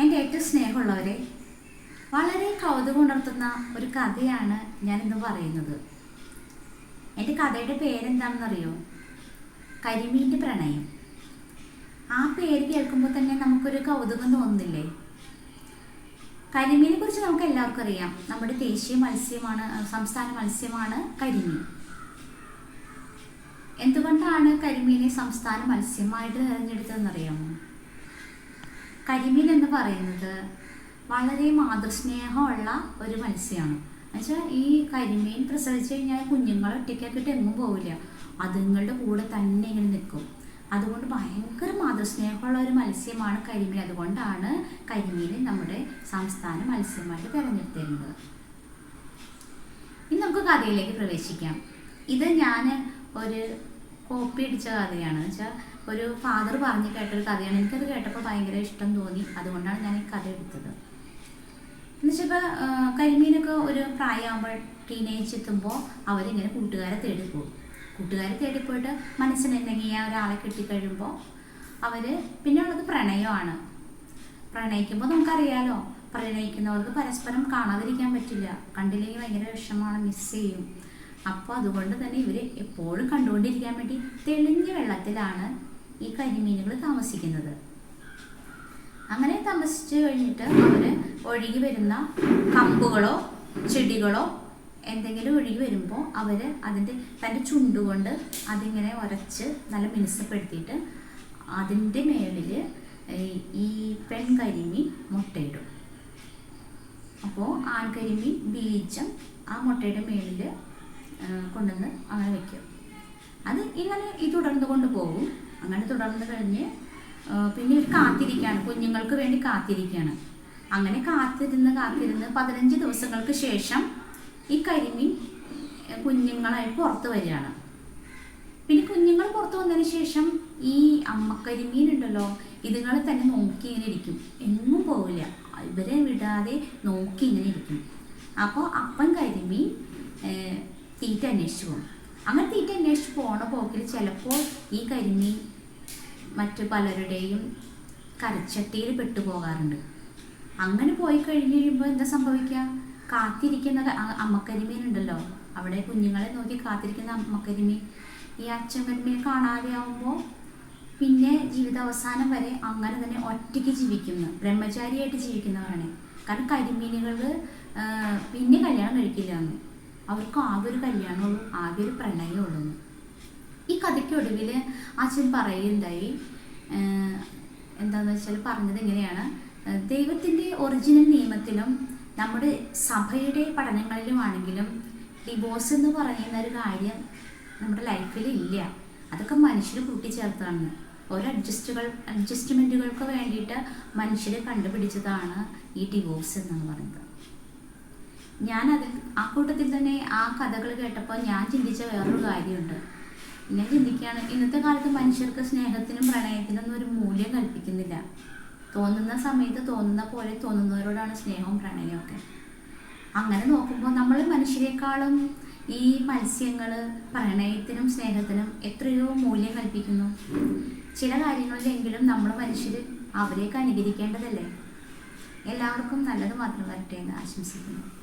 എന്റെ ഏറ്റവും സ്നേഹമുള്ളവരെ വളരെ കൗതുകം ഉണർത്തുന്ന ഒരു കഥയാണ് ഞാനിന്ന് പറയുന്നത്. എന്റെ കഥയുടെ പേരെന്താണെന്നറിയോ? കരിമീന്റെ പ്രണയം. ആ പേര് കേൾക്കുമ്പോൾ തന്നെ നമുക്കൊരു കൗതുകം തോന്നുന്നില്ലേ? കരിമീനെ കുറിച്ച് നമുക്ക് എല്ലാവർക്കും അറിയാം. നമ്മുടെ ദേശീയ മത്സ്യമാണ് സംസ്ഥാന മത്സ്യമാണ് കരിമീൻ. എന്തുകൊണ്ടാണ് കരിമീനെ സംസ്ഥാന മത്സ്യമായിട്ട് തിരഞ്ഞെടുത്തതെന്നറിയാമോ? കരിമീൻ പറയുന്നത് വളരെ മാതൃസ്നേഹമുള്ള ഒരു മത്സ്യമാണ് എന്നുവെച്ചാൽ ഈ കരിമീൻ പ്രസവിച്ച് കഴിഞ്ഞാൽ കുഞ്ഞുങ്ങൾ ഒറ്റയ്ക്കാക്കിയിട്ട് എങ്ങും പോവില്ല. അതുങ്ങളുടെ കൂടെ തന്നെ ഇങ്ങനെ നിൽക്കും. അതുകൊണ്ട് ഭയങ്കര മാതൃസ്നേഹമുള്ള ഒരു മത്സ്യമാണ് കരിമീൻ. അതുകൊണ്ടാണ് കരിമീൻ നമ്മുടെ സംസ്ഥാന മത്സ്യമായിട്ട് തിരഞ്ഞെടുത്തിരുന്നത്. ഇനി നമുക്ക് കഥയിലേക്ക് പ്രവേശിക്കാം. ഇത് ഞാൻ ഒരു കോപ്പി അടിച്ച കഥയാണ്. വെച്ചാൽ ഒരു ഫാദർ പറഞ്ഞ് കേട്ടൊരു കഥയാണ്. എനിക്കത് കേട്ടപ്പോൾ ഭയങ്കര ഇഷ്ടം തോന്നി. അതുകൊണ്ടാണ് ഞാൻ ഈ കഥ എടുത്തത്. എന്നുവെച്ചപ്പോൾ കരിമീനൊക്കെ ഒരു പ്രായമാകുമ്പോൾ ടീനേജ് എത്തുമ്പോൾ അവരിങ്ങനെ കൂട്ടുകാരെ തേടി പോകും കൂട്ടുകാരെ തേടി പോയിട്ട് ആ ഒരാളെ കിട്ടിക്കഴിയുമ്പോൾ അവർ പിന്നെ ഉള്ളത് പ്രണയമാണ്. പ്രണയിക്കുമ്പോൾ നമുക്കറിയാലോ പ്രണയിക്കുന്നവർക്ക് പരസ്പരം കാണാതിരിക്കാൻ പറ്റില്ല. കണ്ടില്ലെങ്കിൽ ഭയങ്കര വിഷമാണ് മിസ് ചെയ്യും. അപ്പോൾ അതുകൊണ്ട് തന്നെ ഇവർ എപ്പോഴും കണ്ടുകൊണ്ടിരിക്കാൻ വേണ്ടി തെളിഞ്ഞ വെള്ളത്തിലാണ് ഈ കരിമീനുകൾ താമസിക്കുന്നത്. അങ്ങനെ താമസിച്ചു കഴിഞ്ഞിട്ട് അവർ ഒഴുകി വരുന്ന കമ്പുകളോ ചെടികളോ എന്തെങ്കിലും ഒഴുകി വരുമ്പോൾ അവർ അതിന്റെ തന്റെ ചുണ്ടുകൊണ്ട് അതിങ്ങനെ ഉരച്ച് നല്ല മിനുസപ്പെടുത്തിയിട്ട് അതിന്റെ മേളിൽ ഈ പെൺകരിമീൻ മുട്ടയിടും. അപ്പോൾ ആൺകരിമീൻ ബീജം ആ മുട്ടയുടെ മേളിൽ കൊണ്ടുവന്ന് അങ്ങനെ വെക്കും. അത് ഇങ്ങനെ ഈ തുടർന്ന് കൊണ്ട് പോകും. അങ്ങനെ തുടർന്ന് കഴിഞ്ഞ് പിന്നെ ഇവർ കാത്തിരിക്കുകയാണ് കുഞ്ഞുങ്ങൾക്ക് വേണ്ടി കാത്തിരിക്കുകയാണ് അങ്ങനെ കാത്തിരുന്ന് കാത്തിരുന്ന് പതിനഞ്ച് ദിവസങ്ങൾക്ക് ശേഷം ഈ കരിമീൻ കുഞ്ഞുങ്ങളായി പുറത്ത് വരികയാണ്. പിന്നെ കുഞ്ഞുങ്ങൾ പുറത്ത് വന്നതിന് ശേഷം ഈ അമ്മക്കരിമീൻ ഉണ്ടല്ലോ ഇതുങ്ങളെ തന്നെ നോക്കി ഇങ്ങനെ ഇരിക്കും. എങ്ങും പോവില്ല. ഇവരെ വിടാതെ നോക്കി ഇങ്ങനെ ഇരിക്കും. അപ്പോൾ അപ്പൻ കരിമീൻ തീറ്റ അന്വേഷിച്ച് പോകും അങ്ങനെ തീറ്റ അന്വേഷിച്ച് പോണ പോക്കിൽ ചിലപ്പോൾ ഈ കരിമീൻ മറ്റു പലരുടെയും കരച്ചട്ടിയിൽ പെട്ടുപോകാറുണ്ട് അങ്ങനെ പോയി കഴിഞ്ഞ് കഴിയുമ്പോൾ എന്താ സംഭവിക്കുക കാത്തിരിക്കുന്ന അമ്മക്കരിമീൻ ഉണ്ടല്ലോ. അവിടെ കുഞ്ഞുങ്ങളെ നോക്കി കാത്തിരിക്കുന്ന അമ്മക്കരിമീൻ. ഈ അച്ഛൻ കരിമീൻ കാണാതെ ആവുമ്പോൾ പിന്നെ ജീവിത അവസാനം വരെ അങ്ങനെ തന്നെ ഒറ്റയ്ക്ക് ജീവിക്കുന്നു. ബ്രഹ്മചാരിയായിട്ട് ജീവിക്കുന്നവരാണ്. കാരണം കരിമീനുകൾ പിന്നെ കല്യാണം കഴിക്കില്ല അവർക്ക് ആകെ ഒരു കല്യാണമുള്ളൂ ആകെ ഒരു പ്രണയമുള്ളൂ എന്ന്. ഈ കഥയ്ക്കൊടുവിൽ അച്ഛൻ പറയുണ്ടായി എന്താണെന്ന് വെച്ചാൽ പറഞ്ഞത് ഇങ്ങനെയാണ്. ദൈവത്തിന്റെ ഒറിജിനൽ നിയമത്തിലും നമ്മുടെ സഭയുടെ പഠനങ്ങളിലുമാണെങ്കിലും ഡിവോഴ്സ് എന്ന് പറയുന്ന ഒരു കാര്യം നമ്മുടെ ലൈഫിൽ ഇല്ല. അതൊക്കെ മനുഷ്യർ കൂട്ടിച്ചേർത്താണ് ഓരോ അഡ്ജസ്റ്റുകൾ അഡ്ജസ്റ്റ്മെന്റുകൾക്ക് വേണ്ടിയിട്ട് മനുഷ്യർ കണ്ടുപിടിച്ചതാണ് ഈ ഡിവോഴ്സ് എന്നാണ് പറയുന്നത്. ഞാൻ അതിൽ ആ കൂട്ടത്തിൽ തന്നെ ആ കഥകൾ കേട്ടപ്പോൾ ഞാൻ ചിന്തിച്ച വേറൊരു കാര്യമുണ്ട്. ഞാൻ ചിന്തിക്കുകയാണ് ഇന്നത്തെ കാലത്ത് മനുഷ്യർക്ക് സ്നേഹത്തിനും പ്രണയത്തിനും ഒരു മൂല്യം കൽപ്പിക്കുന്നില്ല. തോന്നുന്ന സമയത്ത് തോന്നുന്ന പോലെ തോന്നുന്നവരോടാണ് സ്നേഹവും പ്രണയവും ഒക്കെ. അങ്ങനെ നോക്കുമ്പോൾ നമ്മൾ മനുഷ്യരെക്കാളും ഈ മത്സ്യങ്ങൾ പ്രണയത്തിനും സ്നേഹത്തിനും എത്രയോ മൂല്യം കൽപ്പിക്കുന്നു. ചില കാര്യങ്ങളിലെങ്കിലും നമ്മൾ മനുഷ്യർ അവരെയൊക്കെ അനുകരിക്കേണ്ടതല്ലേ? എല്ലാവർക്കും നല്ലത് മാത്രം വരട്ടെ എന്ന് ആശംസിക്കുന്നു.